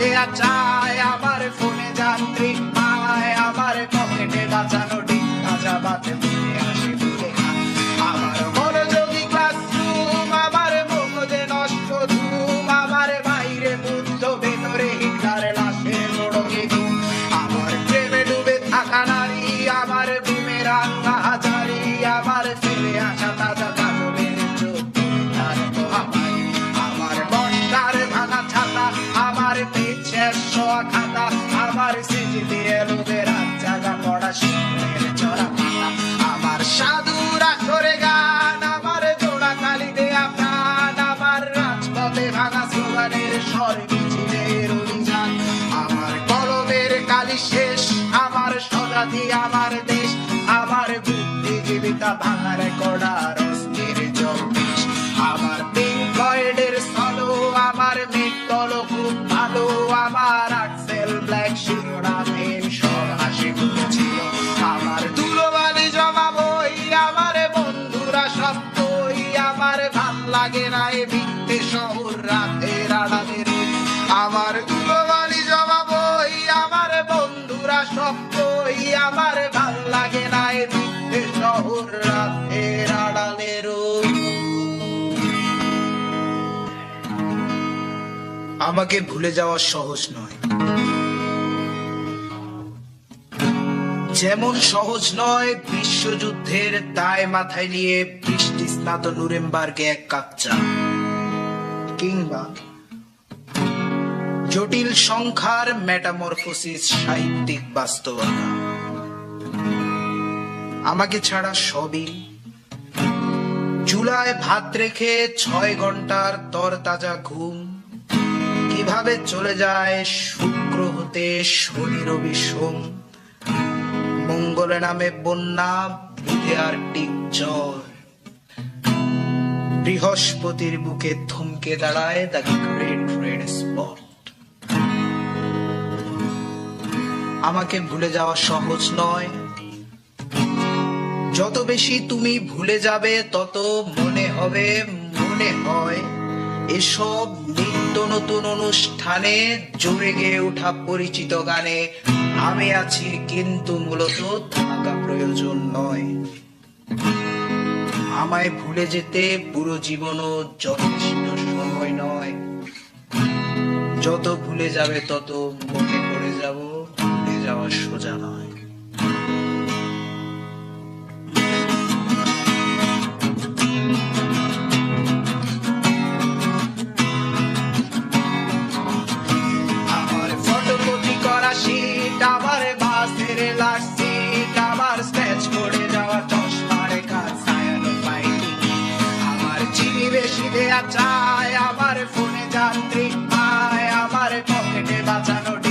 দেয়া চায় আমার ফোনে যান্ত্রিক পায় আমার পকেটে বাঁচানো ডিম ভাজা বাতে শোয়া খাতা আমার সিজি দিয়ে লোদের জায়গা পড়া শিখের চড়া আমার সাধুরা করে গান, আমার জোড়া কালি দেয়া প্রাণ, আমার রাজপথে ভাঙা স্লোগানের স্বর আমার কলমের কালি শেষ, আমার স্বজাতি আমার দেশ, আমার বুদ্ধিজীবিতা ভাঙার লাগে না এ ভিত্তি শহর। আমার আমার বন্ধুরা সব বই আমার ভালো লাগে না এ ভিত্তি শহর রাতের আড়ালে রই। আমাকে ভুলে যাওয়া সহজ নয় যেমন সহজ নয়, বিশ্বযুদ্ধের দায় মাথায় নিয়ে বৃষ্টি স্নাত নুরেমবার্গে এক কাপ চা। কিংবা জটিল সংখ্যার মেটামরফোসিস সাহিত্যিক বাস্তবতা। আমাকে ছাড়া সবই চুলায় ভাত রেখে ছয় ঘণ্টার তরতাজা ঘুম। কীভাবে চলে যায় শুক্র হতে শনি রবি সোম। মঙ্গলে নামে বন্যা আর টিক জ্বর বৃহস্পতির বুকে থমকে দাঁড়ায় দ্য গ্রেট রেড স্পট আমাকে ভুলে যাওয়া সহজ নয়। যত বেশি তুমি ভুলে যাবে, তত মনে হবে, মনে হয়। এসব নিত্য নতুন অনুষ্ঠানে জোরে গেয়ে ওঠা পরিচিত গানে আমি আছি কিন্তু মূলত থাকা প্রয়োজন নয়। আমায় ভুলে যেতে পুরো জীবনও যথেষ্ট সময় নয়। যত ভুলে যাবে তত মনে পড়ে যাব। চায় আমার ফোনে যাত্রী আয় আমার পকেটে বাঁচানো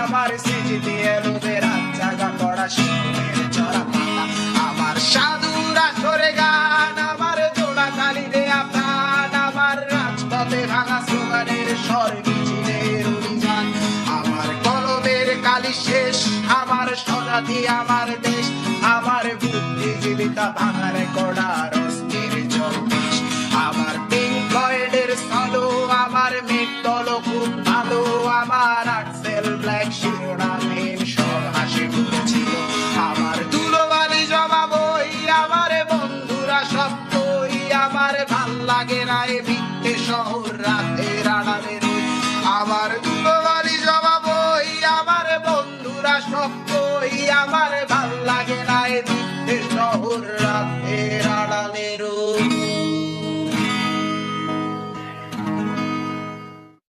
আমার সিজি দিয়ে লোদের করা শিখের চড়া পাতা। আমার সাধুরা গান, আমার জোড়া প্রাণ আমার রাজপথে ভাঙা অভিযান আমার কালি শেষ, আমার স্বজাতি আমার দেশ, আমার বুদ্ধিজীবিতা ভাঙার কড়ার ভালো লাগে না এ ভিত্তে শহর রাতে আড়ালে রই আবার